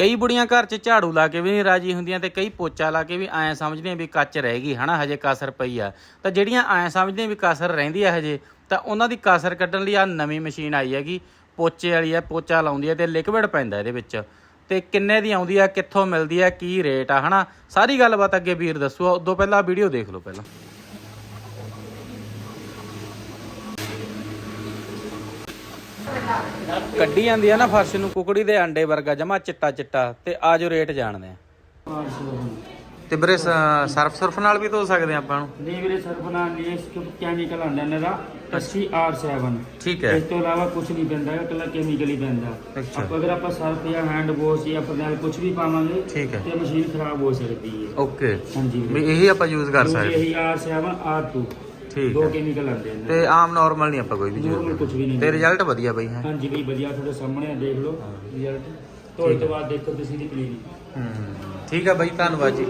ਕਈ ਬੁੜੀਆਂ ਘਰ 'ਚ ਝਾੜੂ ਲਾ ਕੇ ਵੀ ਨਹੀਂ ਰਾਜੀ ਹੁੰਦੀਆਂ ਤੇ ਕਈ ਪੋਚਾ ਲਾ ਕੇ ਵੀ ਐਂ ਸਮਝਦੀਆਂ ਵੀ ਕੱਚ ਰਹਿ ਗਈ, ਹਨਾ, ਹਜੇ ਕਸਰ ਪਈ ਆ। ਤਾਂ ਜਿਹੜੀਆਂ ਐਂ ਸਮਝਦੀਆਂ ਵੀ ਕਸਰ ਰਹਿੰਦੀ ਆ ਹਜੇ, ਤਾਂ ਉਹਨਾਂ ਦੀ ਕਸਰ ਕੱਢਣ ਲਈ ਆ ਨਵੀਂ ਮਸ਼ੀਨ ਆਈ ਹੈਗੀ। ਪੋਚੇ ਵਾਲੀ ਆ, ਪੋਚਾ ਲਾਉਂਦੀ ਆ ਤੇ ਲਿਕਵਿਡ ਪੈਂਦਾ ਇਹਦੇ ਵਿੱਚ। ਤੇ ਕਿੰਨੇ ਦੀ ਆਉਂਦੀ ਆ, ਕਿੱਥੋਂ ਮਿਲਦੀ ਆ, ਕੀ ਰੇਟ ਆ, ਹਨਾ, ਸਾਰੀ ਗੱਲਬਾਤ ਅੱਗੇ ਵੀਰ ਦੱਸੂਗਾ। ਉਦੋਂ ਪਹਿਲਾਂ ਵੀਡੀਓ ਦੇਖ ਲਓ ਪਹਿਲਾਂ। ਕੱਢੀ ਜਾਂਦੀ ਆ ਨਾ ਫਰਸ਼ ਨੂੰ ਕੁਕੜੀ ਦੇ ਅੰਡੇ ਵਰਗਾ ਜਮਾ ਚਿੱਟਾ ਚਿੱਟਾ ਤੇ ਆਜੋ ਰੇਟ ਜਾਣਦੇ ਆ। ਤੇ ਵੀਰੇ ਸਰਫ ਸਰਫ ਨਾਲ ਵੀ ਧੋ ਸਕਦੇ ਆ ਆਪਾਂ ਨੂੰ? ਨਹੀਂ ਵੀਰੇ ਸਰਫ ਨਾਲ ਨਹੀਂ ਇਸ ਤੋਂ ਕੈਮੀਕਲ ਆਉਂਦਾ ਇਹਨਾਂ ਦਾ 80R7 ਠੀਕ ਇਸ ਤੋਂ ਇਲਾਵਾ ਕੁਝ ਨਹੀਂ ਪੈਂਦਾ ਹੈ ਇਕੱਲਾ ਕੈਮੀਕਲ ਹੀ ਪੈਂਦਾ। ਆਪਾਂ ਅਗਰ ਆਪਾਂ ਸਰਫ ਜਾਂ ਹੈਂਡ ਵਾਸ਼ ਜਾਂ ਫਰਨੈਲ ਕੁਝ ਵੀ ਪਾਵਾਂਗੇ ਠੀਕ ਹੈ। ਤੇ ਮਸ਼ੀਨ ਖਰਾਬ ਹੋ ਸਕਦੀ ਹੈ। ਓਕੇ। ਹਾਂਜੀ। ਵੀ ਇਹੀ ਆਪਾਂ ਯੂਜ਼ ਕਰ ਸਕਦੇ। ਇਹੀ R7 R2 ਠੀਕ ਦੋ ਹੈ। ਕੈਮੀਕਲ ਆਉਂਦੇ ਨੇ ਤੇ ਆਮ ਨਾਰਮਲ ਨਹੀਂ ਆਪਾਂ ਕੋਈ ਵੀ ਯੂਜ਼ ਕੁਛ ਵੀ ਨਹੀਂ ਤੇ ਰਿਜ਼ਲਟ ਵਧੀਆ ਬਈ ਹੈ। ਹਾਂਜੀ ਬਈ ਵਧੀਆ ਤੁਹਾਡੇ ਸਾਹਮਣੇ ਆ ਦੇਖ ਲਓ ਰਿਜ਼ਲਟ ਤੋਂ ਤੋਂ ਬਾਅਦ ਦੇਖੋ ਤੁਸੀਂ ਦੀ ਕਲੀਨਿਕ ਹੂੰ ਠੀਕ ਆ ਬਾਈ ਧੰਨਵਾਦ ਜੀ।